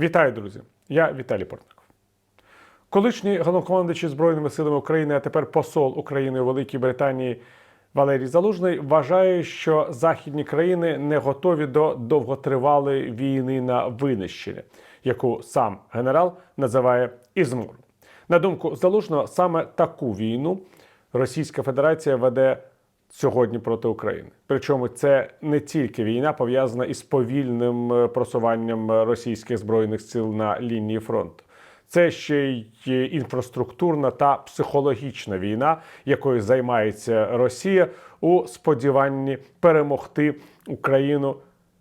Вітаю, друзі! Я Віталій Портников. Колишній головнокомандуючий Збройними силами України, а тепер посол України у Великій Британії Валерій Залужний вважає, що західні країни не готові до довготривалої війни на винищення, яку сам генерал називає ізмор. На думку Залужного, саме таку війну Російська Федерація веде сьогодні проти України. Причому це не тільки війна пов'язана із повільним е, просуванням е, російських збройних сил на лінії фронту. Це ще й інфраструктурна та психологічна війна, якою займається Росія у сподіванні перемогти Україну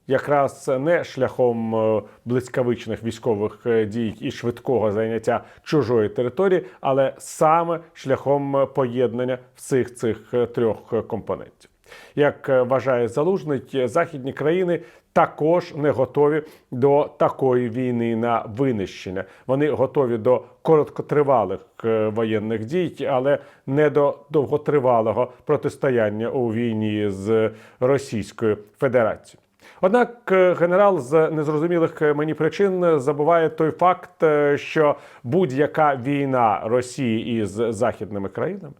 якраз не шляхом е, блискавичних військових е, дій і швидкого зайняття чужої території, але саме шляхом е, поєднання всіх цих трьох компонентів. Як вважає залужний, західні країни також не готові до такої війни на винищення. Вони готові до короткотривалих воєнних дій, але не до довготривалого протистояння у війні з Російською Федерацією. Однак е, генерал з незрозумілих е, мені причин забуває той факт, е, що будь-яка війна Росії із західними країнами,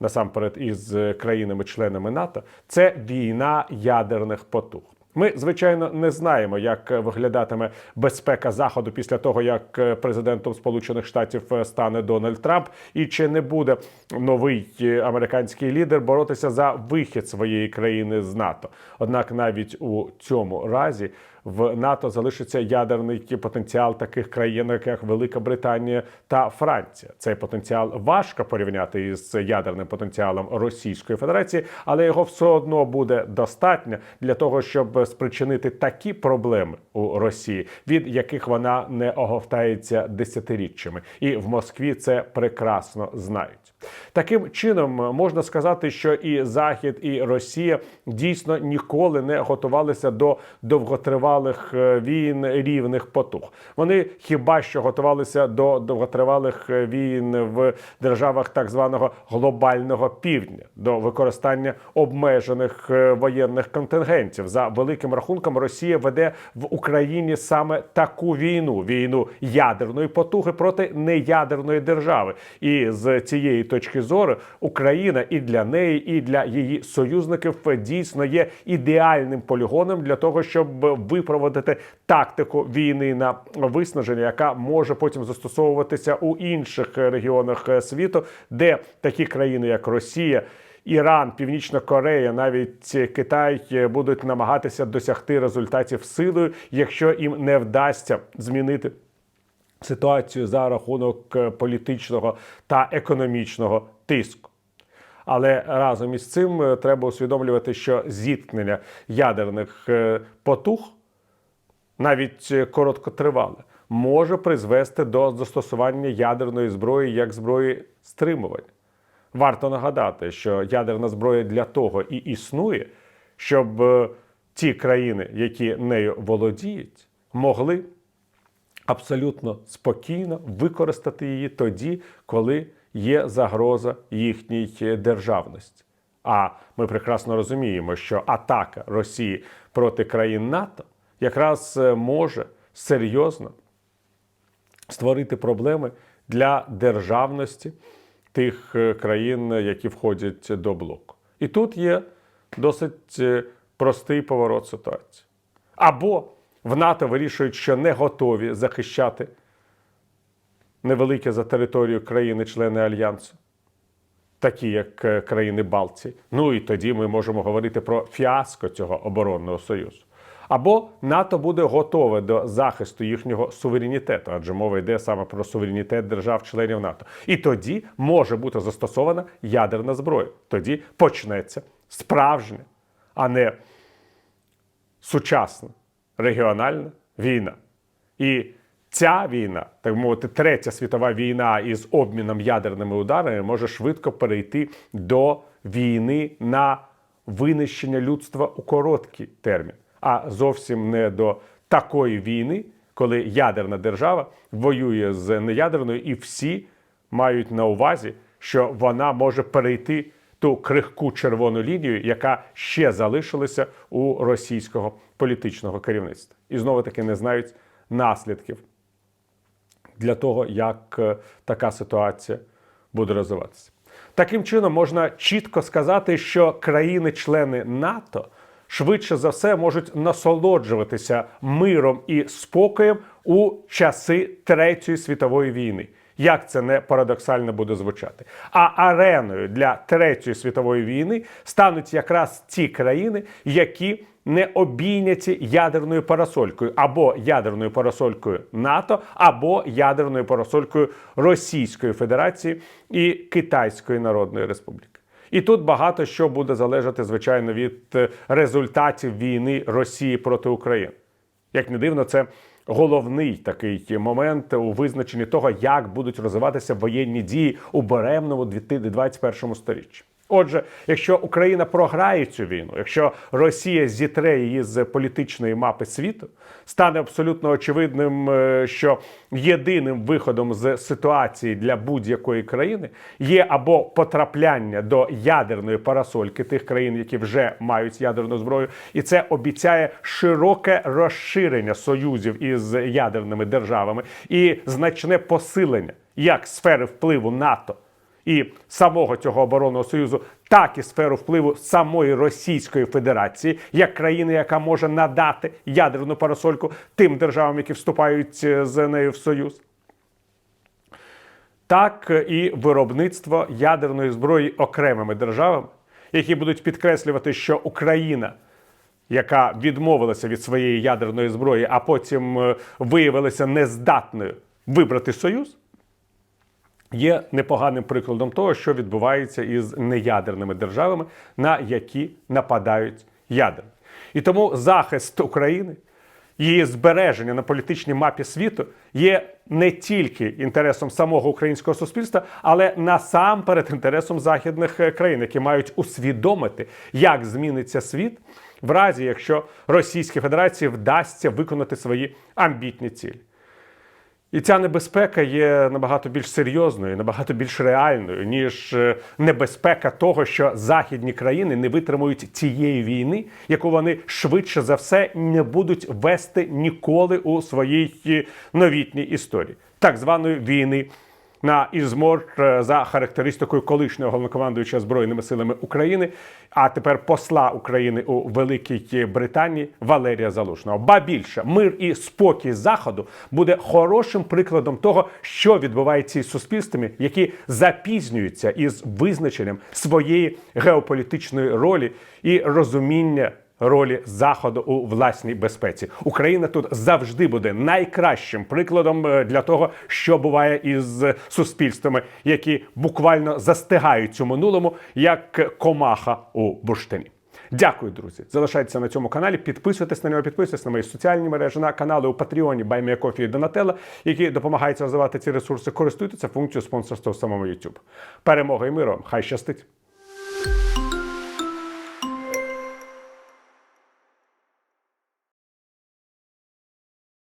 насамперед із країнами-членами НАТО, це війна ядерних потуг. Ми, звичайно, не знаємо, як виглядатиме безпека заходу після того, як е, президентом Сполучених Штатів е, стане Дональд Трамп, і чи не буде новий е, американський лідер боротися за вихід своєї країни з НАТО. Однак навіть у цьому разі в НАТО залишиться ядерний потенціал таких країн, як Велика Британія та Франція. Цей потенціал важко порівняти із ядерним потенціалом Російської Федерації, але його все одно буде достатньо для того, щоб спричинити такі проблеми у Росії, від яких вона не оговтається десятиріччями, і в Москві це прекрасно знають. Таким чином можна сказати, що і Захід, і Росія дійсно ніколи не готувалися до довготривалих е, війн рівних потуг. Вони хіба що готувалися до довготривалих е, війн в державах так званого глобального півдня, до використання обмежених е, воєнних контингентів. За великим рахунком, Росія веде в Україні саме таку війну війну ядерної потуги проти неядерної держави. І з цієї точки зору Україна і для неї, і для її союзників дійсно є ідеальним полігоном для того, щоб випроводити тактику війни на виснаження, яка може потім застосовуватися у інших регіонах світу, де такі країни, як Росія. Іран, Північна Корея, навіть Китай будуть намагатися досягти результатів силою, якщо їм не вдасться змінити ситуацію за рахунок е, політичного та економічного тиску. Але разом із цим е, треба усвідомлювати, що зіткнення ядерних е, потуг, навіть е, короткотривале, може призвести до застосування ядерної зброї як зброї стримування. Варто нагадати, що ядерна зброя для того і існує, щоб е, ті країни, які нею володіють, могли абсолютно спокійно використати її тоді, коли є загроза їхній державності. А ми прекрасно розуміємо, що атака Росії проти країн НАТО якраз е, може серйозно створити проблеми для державності тих е, країн, які входять до блоку. І тут є досить е, простий поворот ситуації. Або в НАТО вирішують, що не готові захищати невеликі за територію країни-члени Альянсу, такі як країни Балтії. Ну і тоді ми можемо говорити про фіаско цього оборонного союзу. Або НАТО буде готове до захисту їхнього суверенітету, адже мова йде саме про суверенітет держав-членів НАТО. І тоді може бути застосована ядерна зброя. Тоді почнеться справжня, а не сучасна регіональна війна. І ця війна, так мовити, третя світова війна із обміном ядерними ударами може швидко перейти до війни на винищення людства у короткий термін, а зовсім не до такої війни, коли ядерна держава воює з неядерною, і всі мають на увазі, що вона може перейти ту крихку червону лінію, яка ще залишилася у російського політичного керівництва. І знову таки не знають, наслідків для того, як е, така ситуація буде розвиватися. Таким чином, можна чітко сказати, що країни-члени НАТО швидше за все можуть насолоджуватися миром і спокоєм у часи Третьої світової війни. Як це не парадоксально буде звучати? А ареною для Третьої світової війни стануть якраз ті країни, які не обійняті ядерною парасолькою або ядерною парасолькою НАТО, або ядерною парасолькою Російської Федерації і Китайської Народної Республіки. І тут багато що буде залежати, звичайно, від е, результатів війни Росії проти України. Як не дивно, це головний такий момент у визначенні того, як будуть розвиватися воєнні дії у беремному 2021 сторіччі. Отже, якщо Україна програє цю війну, якщо Росія зітре її з політичної мапи світу, стане абсолютно очевидним, е, що єдиним виходом з ситуації для будь-якої країни є або потрапляння до ядерної парасольки тих країн, які вже мають ядерну зброю, і це обіцяє широке розширення союзів із ядерними державами і значне посилення як сфери впливу НАТО і самого цього оборонного союзу, так і сферу впливу самої Російської Федерації, як країни, яка може надати ядерну парасольку тим державам, які вступають е, з нею в союз. Так і виробництво ядерної зброї окремими державами, які будуть підкреслювати, що Україна, яка відмовилася від своєї ядерної зброї, а потім е, виявилася нездатною вибрати союз, є непоганим прикладом того, що відбувається із неядерними державами, на які нападають ядерні. І тому захист України, її збереження на політичній мапі світу є не тільки інтересом самого українського суспільства, але насамперед інтересом західних е, країн, які мають усвідомити, як зміниться світ в разі, якщо Російській Федерації вдасться виконати свої амбітні цілі. І ця небезпека є набагато більш серйозною, набагато більш реальною, ніж е, небезпека того, що західні країни не витримують тієї війни, яку вони швидше за все не будуть вести ніколи у своїй е, новітній історії, так званої війни на Ізмор е, за характеристикою колишнього головнокомандуюча збройними силами України, а тепер посла України у Великій Британії Валерія Залужного. Ба більше мир і спокій заходу буде хорошим прикладом того, що відбувається із суспільствами, які запізнюються із визначенням своєї геополітичної ролі і розуміння ролі заходу у власній безпеці. Україна тут завжди буде найкращим прикладом е, для того, що буває із суспільствами, які буквально застигають у минулому, як комаха у бурштині. Дякую, друзі. Залишайтеся на цьому каналі. Підписуйтесь на нього, підписуйтесь на мої соціальні мережі, на канали у Патреоні Байміякофі і Донателла, які допомагають розвивати ці ресурси. Користуйтеся функцією спонсорства в самому YouTube. Перемога і миру! Хай щастить!